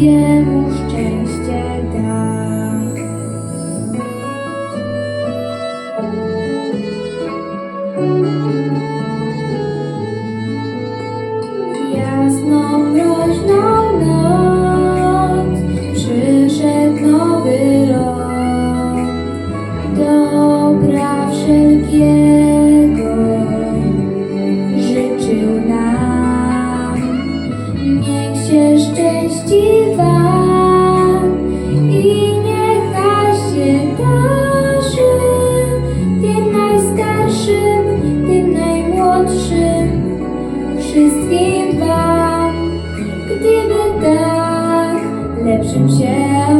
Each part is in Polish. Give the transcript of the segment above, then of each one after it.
jemu szczęście da. Jasną, mroźną noc przyszedł nowy rok. Dobra wszelkiego życzył nam. Niech się szczęści wszystkim Wam. Gdyby tak lepszym się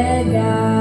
entregar.